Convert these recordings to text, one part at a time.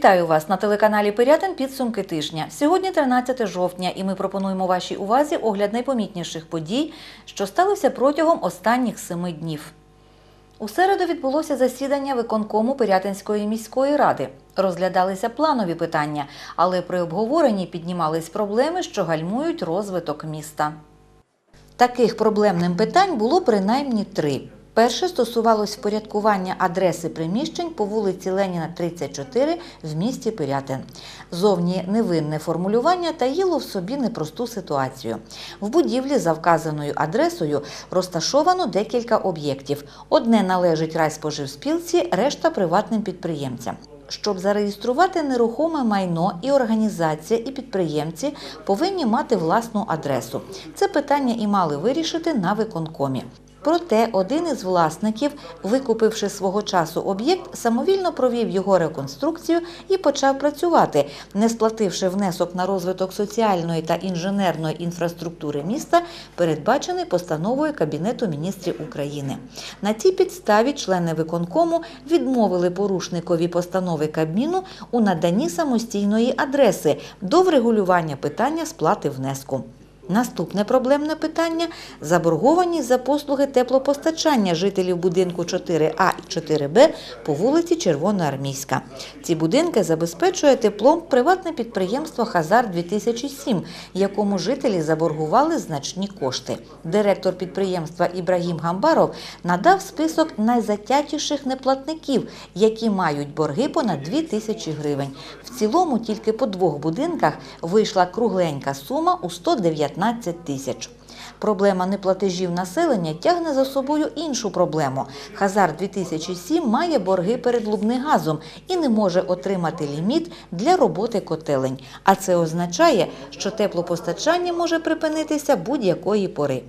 Вітаю вас на телеканалі Пирятин підсумки тижня. Сьогодні 13 жовтня, і ми пропонуємо вашій увазі огляд найпомітніших подій, що сталося протягом останніх семи днів. У середу відбулося засідання виконкому Пирятинської міської ради. Розглядалися планові питання, але при обговоренні піднімались проблеми, що гальмують розвиток міста. Таких проблемним питань було принаймні три. Перше стосувалось впорядкування адреси приміщень по вулиці Леніна, 34 в місті Пирятин. Зовні невинне формулювання таїло в собі непросту ситуацію. В будівлі за вказаною адресою розташовано декілька об'єктів. Одне належить райспоживспілці, решта приватним підприємцям. Щоб зареєструвати нерухоме майно і організація, і підприємці повинні мати власну адресу. Це питання і мали вирішити на виконкомі. Проте один із власників, викупивши свого часу об'єкт, самовільно провів його реконструкцію і почав працювати, не сплативши внесок на розвиток соціальної та інженерної інфраструктури міста, передбачений постановою Кабінету міністрів України. На цій підставі члени виконкому відмовили порушникові постанови Кабміну у наданні самостійної адреси до врегулювання питання сплати внеску. Наступне проблемне питання заборгованість за послуги теплопостачання жителів будинку 4А і 4Б по вулиці Червоноармійська. Ці будинки забезпечує теплом приватне підприємство Хазар 2007 якому жителі заборгували значні кошти. Директор підприємства Ібрагім Гамбаров надав список найзатятіших неплатників, які мають борги понад 2 тисячі гривень. В цілому тільки по двох будинках вийшла кругленька сума у 119 тисяч. Проблема неплатежів населення тягне за собою іншу проблему. Хазар 2007 має борги перед Лубнигазом і не може отримати ліміт для роботи котелень. А це означає, що теплопостачання може припинитися будь-якої пори.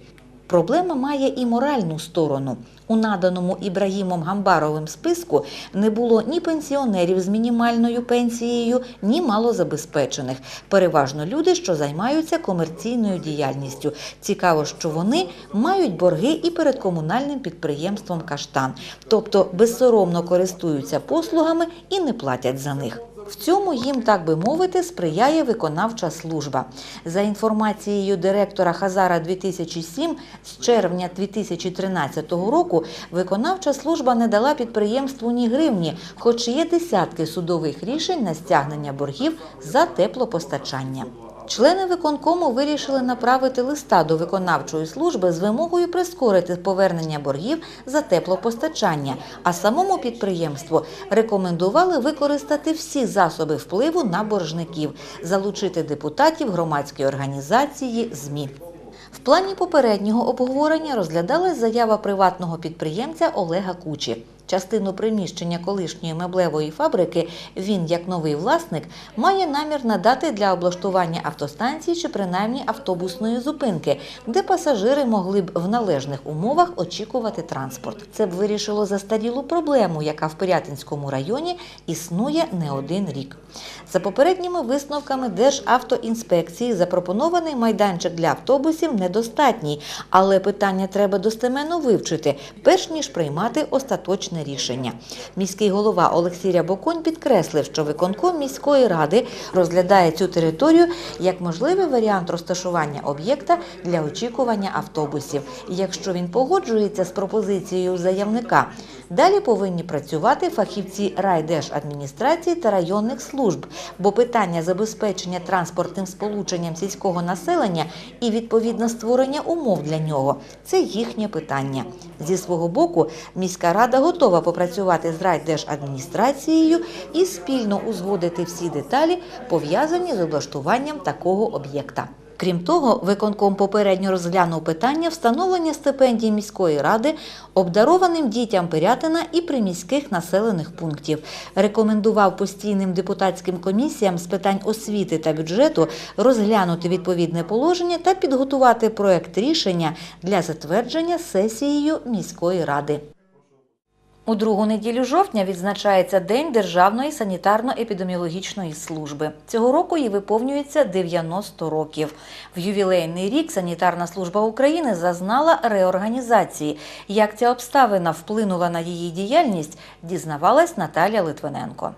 Проблема має і моральну сторону. У наданому Ібрагімом Гамбаровим списку не було ні пенсіонерів з мінімальною пенсією, ні малозабезпечених. Переважно люди, що займаються комерційною діяльністю. Цікаво, що вони мають борги і перед комунальним підприємством Каштан, тобто безсоромно користуються послугами і не платять за них. В цьому їм, так би мовити, сприяє виконавча служба. За інформацією директора Хазара 2007, з червня 2013 року виконавча служба не дала підприємству ні гривні, хоч є десятки судових рішень на стягнення боргів за теплопостачання. Члени виконкому вирішили направити листа до виконавчої служби з вимогою прискорити повернення боргів за теплопостачання, а самому підприємству рекомендували використати всі засоби впливу на боржників, залучити депутатів, громадські організації, ЗМІ. В плані попереднього обговорення розглядалась заява приватного підприємця Олега Кучі. Частину приміщення колишньої меблевої фабрики він, як новий власник, має намір надати для облаштування автостанції чи принаймні автобусної зупинки, де пасажири могли б в належних умовах очікувати транспорт. Це б вирішило застарілу проблему, яка в Пирятинському районі існує не один рік. За попередніми висновками Державтоінспекції запропонований майданчик для автобусів недостатній, але питання треба достеменно вивчити, перш ніж приймати остаточне рішення. Міський голова Олексій Рябоконь підкреслив, що виконком міської ради розглядає цю територію як можливий варіант розташування об'єкта для очікування автобусів. І якщо він погоджується з пропозицією заявника, далі повинні працювати фахівці райдержадміністрації та районних служб, бо питання забезпечення транспортним сполученням сільського населення і відповідно створення умов для нього це їхнє питання. Зі свого боку, міська рада готова попрацювати з райдержадміністрацією і спільно узгодити всі деталі, пов'язані з облаштуванням такого об'єкта. Крім того, виконком попередньо розглянув питання встановлення стипендій міської ради обдарованим дітям Пирятина і приміських населених пунктів. Рекомендував постійним депутатським комісіям з питань освіти та бюджету розглянути відповідне положення та підготувати проект рішення для затвердження сесією міської ради. У другу неділю жовтня відзначається День Державної санітарно-епідеміологічної служби. Цього року їй виповнюється 90 років. В ювілейний рік санітарна служба України зазнала реорганізації. Як ця обставина вплинула на її діяльність, дізнавалась Наталя Литвиненко.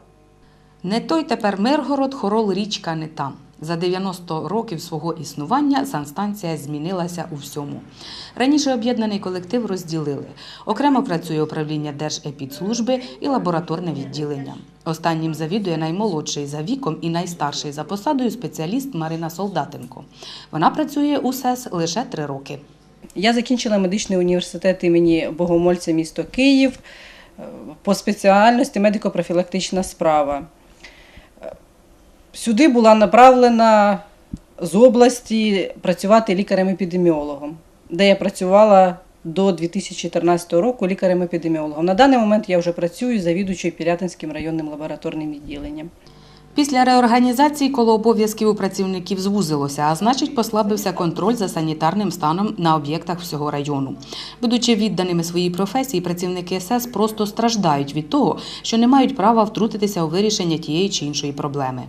Не той тепер Миргород, хорол річка не там. За 90 років свого існування санстанція змінилася у всьому. Раніше об'єднаний колектив розділили. Окремо працює управління Держепідслужби і лабораторне відділення. Останнім завідує наймолодший за віком і найстарший за посадою спеціаліст Марина Солдатенко. Вона працює у СЕС лише три роки. Я закінчила медичний університет імені Богомольця місто Київ по спеціальності медико-профілактична справа. Сюди була направлена з області працювати лікарем-епідеміологом, де я працювала до 2014 року лікарем-епідеміологом. На даний момент я вже працюю завідуючою Пірятинським районним лабораторним відділенням. Після реорганізації коло обов'язків у працівників звузилося, а значить послабився контроль за санітарним станом на об'єктах всього району. Будучи відданими своїй професії, працівники СС просто страждають від того, що не мають права втрутитися у вирішення тієї чи іншої проблеми.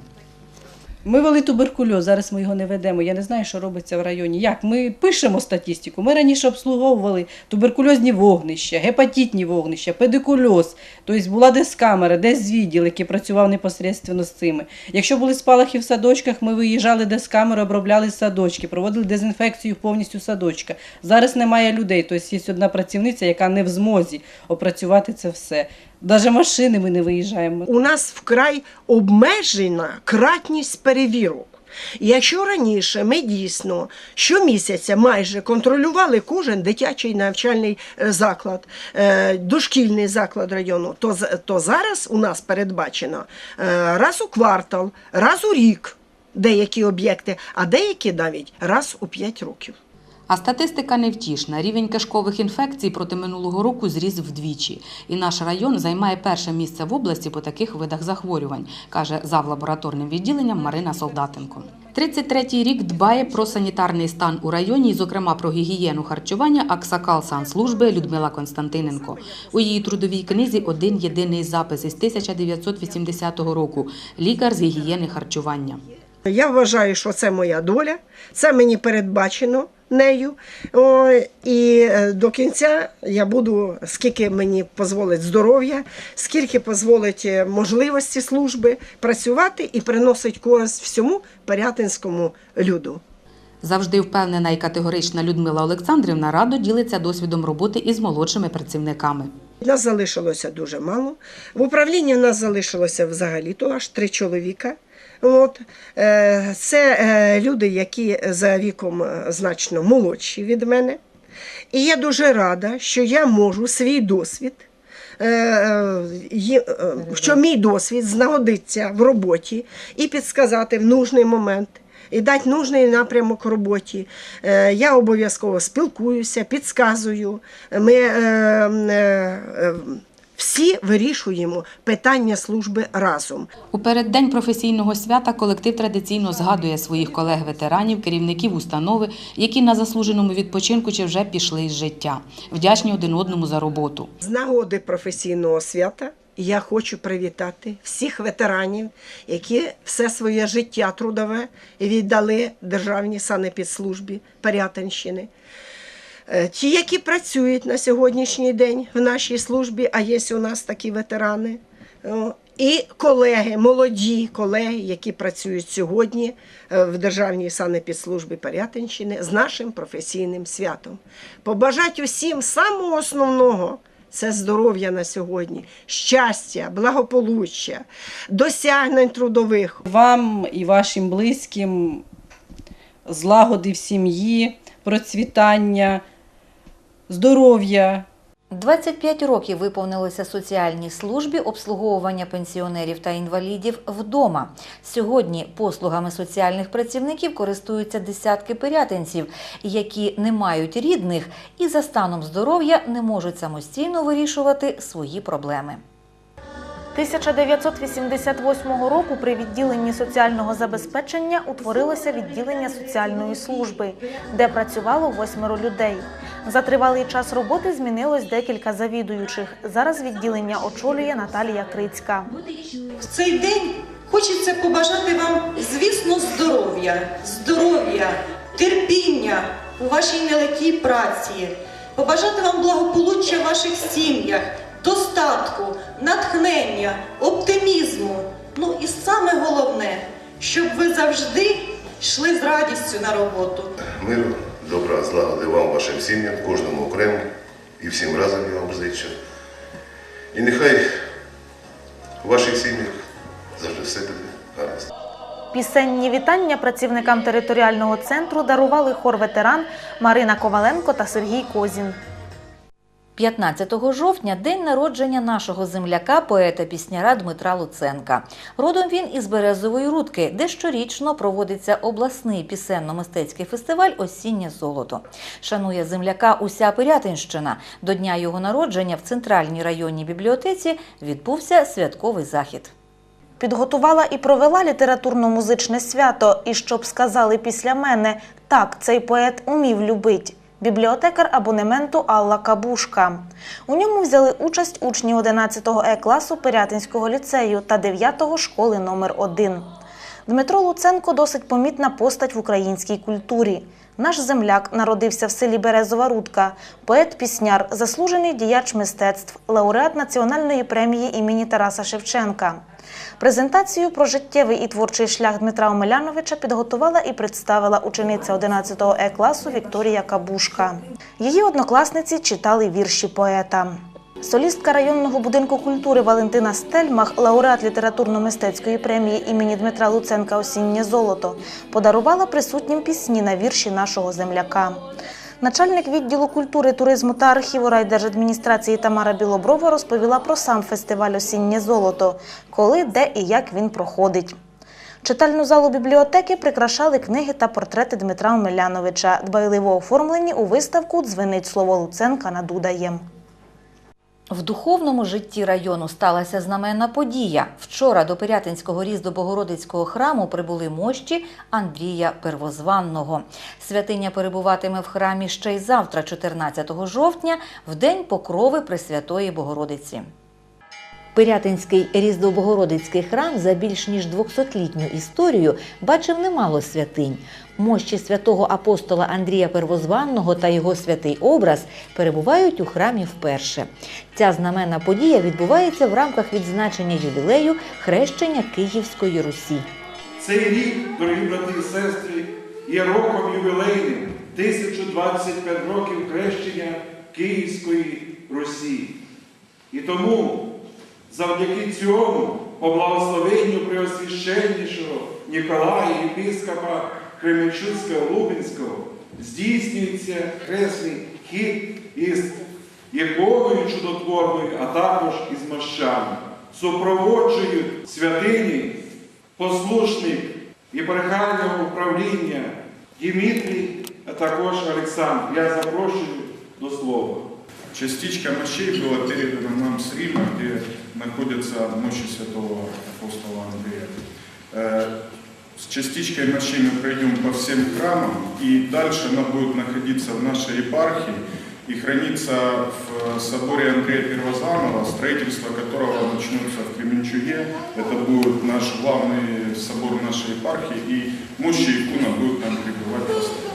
Ми вели туберкульоз, зараз ми його не ведемо. Я не знаю, що робиться в районі. Як? Ми пишемо статистику. Ми раніше обслуговували туберкульозні вогнища, гепатитні вогнища, педикульоз. Тобто була десь камера, десь відділ, який працював непосередньо з цими. Якщо були спалахи в садочках, ми виїжджали десь камери, обробляли садочки, проводили дезінфекцію повністю садочка. Зараз немає людей. Тобто є одна працівниця, яка не в змозі опрацювати це все. Навіть машини ми не виїжджаємо. у нас вкрай обмежена кратність перевірок. Якщо раніше ми дійсно щомісяця майже контролювали кожен дитячий навчальний е, заклад, е, дошкільний заклад району, то, то зараз у нас передбачено е, раз у квартал, раз у рік деякі об'єкти, а деякі навіть раз у 5 років. А статистика невтішна. Рівень кишкових інфекцій проти минулого року зріс вдвічі. І наш район займає перше місце в області по таких видах захворювань, каже завлабораторним відділенням Марина Солдатенко. 33-й рік дбає про санітарний стан у районі, зокрема про гігієну харчування Аксакал санслужби Людмила Константиненко. У її трудовій книзі один єдиний запис із 1980 року лікар з гігієни харчування. Я вважаю, що це моя доля, це мені передбачено нею. О, і е, до кінця я буду, скільки мені дозволить здоров'я, скільки дозволить е, можливості служби працювати і приносить користь всьому Порятинському люду. Завжди впевнена і категорична Людмила Олександрівна радо ділиться досвідом роботи із молодшими працівниками. Нас залишилося дуже мало. В управлінні в нас залишилося взагалі-то аж три чоловіка. От. Е, Це е, люди, які за віком е, значно молодші від мене. І я дуже рада, що я можу свій досвід, що мій досвід знагодиться в роботі і підсказати в нужний момент. І дати нужний напрямок роботі. Я обов'язково спілкуюся, підказую. Ми всі вирішуємо питання служби разом. У переддень професійного свята колектив традиційно згадує своїх колег-ветеранів, керівників установи, які на заслуженому відпочинку чи вже пішли із життя. Вдячні один одному за роботу. З нагоди професійного свята я хочу привітати всіх ветеранів, які все своє життя трудове віддали Державній санепідслужбі Порятинщини. Е, Ті, які працюють на сьогоднішній день в нашій службі, а є у нас такі ветерани. І колеги, молоді колеги, які працюють сьогодні е, в Державній санепідслужбі Порятинщини з нашим професійним святом. Побажати усім самого основного це здоров'я на сьогодні, щастя, благополуччя, досягнень трудових, Вам і вашим близьким злагоди в сім'ї, процвітання, здоров'я. 25 років виповнилося соціальній службі обслуговування пенсіонерів та інвалідів вдома. Сьогодні послугами соціальних працівників користуються десятки пирятинців, які не мають рідних і за станом здоров'я не можуть самостійно вирішувати свої проблеми. 1988 року при відділенні соціального забезпечення утворилося відділення соціальної служби, де працювало восьмеро людей. За тривалий час роботи змінилось декілька завідуючих. Зараз відділення очолює Наталія Крицька. В цей день хочеться побажати вам, звісно, здоров'я, здоров'я, терпіння у вашій нелегкій праці, побажати вам благополуччя в ваших сім'ях, достатку, натхнення, оптимізму. Ну і саме головне, щоб ви завжди йшли з радістю на роботу. Миру, добра, злагоди вам, вашим сім'ям, кожному окремо і всім разом я вам зичу. І нехай у ваших сім'ях завжди все буде гаразд. Пісенні вітання працівникам територіального центру дарували хор ветеран Марина Коваленко та Сергій Козін. 15 жовтня день народження нашого земляка, поета-пісняра Дмитра Луценка. Родом він із Березової Рудки, де щорічно проводиться обласний пісенно-мистецький фестиваль Осіннє золото. Шанує земляка уся Пирятинщина. До дня його народження в центральній районній бібліотеці відбувся святковий захід. Підготувала і провела літературно-музичне свято. І щоб сказали після мене, так, цей поет умів любить. Бібліотекар абонементу Алла Кабушка. У ньому взяли участь учні 11-го Е-класу Пирятинського ліцею та 9-го школи номер 1 Дмитро Луценко досить помітна постать в українській культурі. Наш земляк народився в селі Березова Рудка, поет-пісняр, заслужений діяч мистецтв, лауреат національної премії імені Тараса Шевченка. Презентацію про життєвий і творчий шлях Дмитра Омеляновича підготувала і представила учениця 11-го Е-класу Вікторія Кабушка. Її однокласниці читали вірші поета. Солістка районного будинку культури Валентина Стельмах, лауреат літературно-мистецької премії імені Дмитра Луценка Осіннє золото, подарувала присутнім пісні на вірші нашого земляка. Начальник відділу культури, туризму та архіву райдержадміністрації Тамара Білоброва розповіла про сам фестиваль Осіннє золото, коли, де і як він проходить. Читальну залу бібліотеки прикрашали книги та портрети Дмитра Омеляновича, дбайливо оформлені у виставку Дзвенить слово Луценка над Удаєм. В духовному житті району сталася знаменна подія. Вчора до Пирятинського різдво-богородицького храму прибули мощі Андрія Первозванного. Святиня перебуватиме в храмі ще й завтра, 14 жовтня, в день покрови Пресвятої Богородиці. Пирятинський Різдво-Богородицький храм за більш ніж 200-літню історію бачив немало святинь. Мощі святого апостола Андрія Первозванного та його святий образ перебувають у храмі вперше. Ця знаменна подія відбувається в рамках відзначення ювілею хрещення Київської Русі. Цей рік, дорогі брати і сестри, є роком ювілейним 1025 років хрещення Київської Русі. І тому завдяки цьому, по благословенню Преосвященнішого Ніколая, єпископа Кременчуцького Лубенського, здійснюється хресний хід із іконою чудотворною, а також із мощами. Супроводжують святині послушник єпархіального управління Дмитрій, а також Олександр. Я запрошую до слова. Частичка мощей была передана нам с Рима, где находятся мощи святого апостола Андрея Э, С частичкой мощей мы пройдем по всем храмам, и дальше она будет находиться в нашей епархии и храниться в соборе Андрея Первозванного, строительство которого начнется в Кременчуге. Это будет наш главный собор нашей епархии, и мощи икона будут там пребывать постоянно.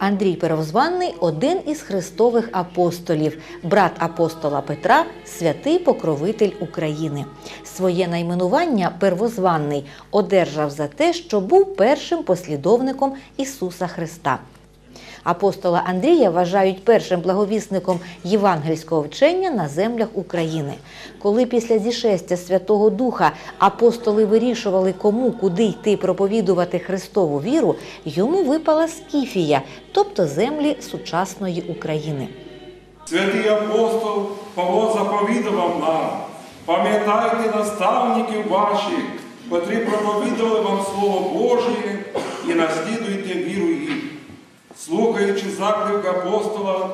Андрій Первозванний один із христових апостолів, брат апостола Петра, святий покровитель України. Своє найменування Первозванний одержав за те, що був першим послідовником Ісуса Христа. Апостола Андрія вважають першим благовісником євангельського вчення на землях України. Коли після зішестя Святого Духа апостоли вирішували, кому куди йти проповідувати Христову віру, йому випала Скіфія, тобто землі сучасної України. Святий апостол Павло заповідував нам, пам'ятайте наставників ваших, котрі проповідували вам Слово Боже і наслідуйте віру. Слухаючи заклик апостола,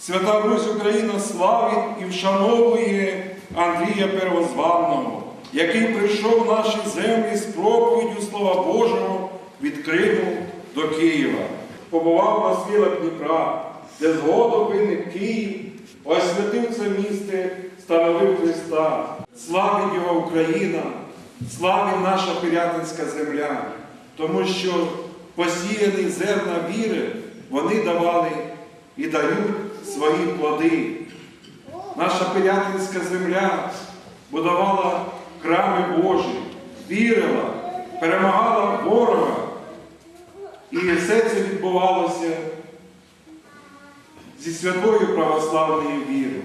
Свята Русь Україна славить і вшановує Андрія Первозванного, який прийшов в наші землі з проповіддю Слова Божого від Криму до Києва. Побував на схилах Дніпра, де згодом виник Київ, освятив це місце, становив Христа. Славить його Україна, славить наша Пирятинська земля, тому що посіяні зерна віри вони давали і дають свої плоди. Наша Пирятинська земля будувала храми Божі, вірила, перемагала ворога. І все це відбувалося зі святою православною вірою.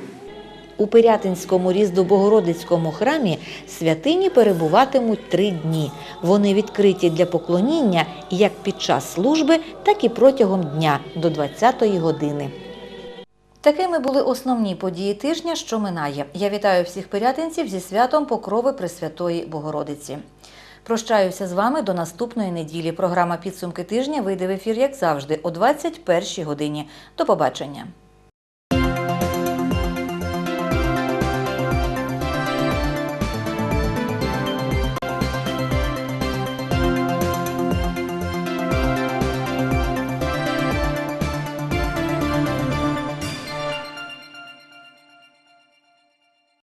У Пирятинському різдво-богородицькому храмі святині перебуватимуть три дні. Вони відкриті для поклоніння як під час служби, так і протягом дня до 20-ї години. Такими були основні події тижня, що минає. Я вітаю всіх пирятинців зі святом Покрови Пресвятої Богородиці. Прощаюся з вами до наступної неділі. Програма Підсумки тижня вийде в ефір, як завжди, о 21 годині. До побачення.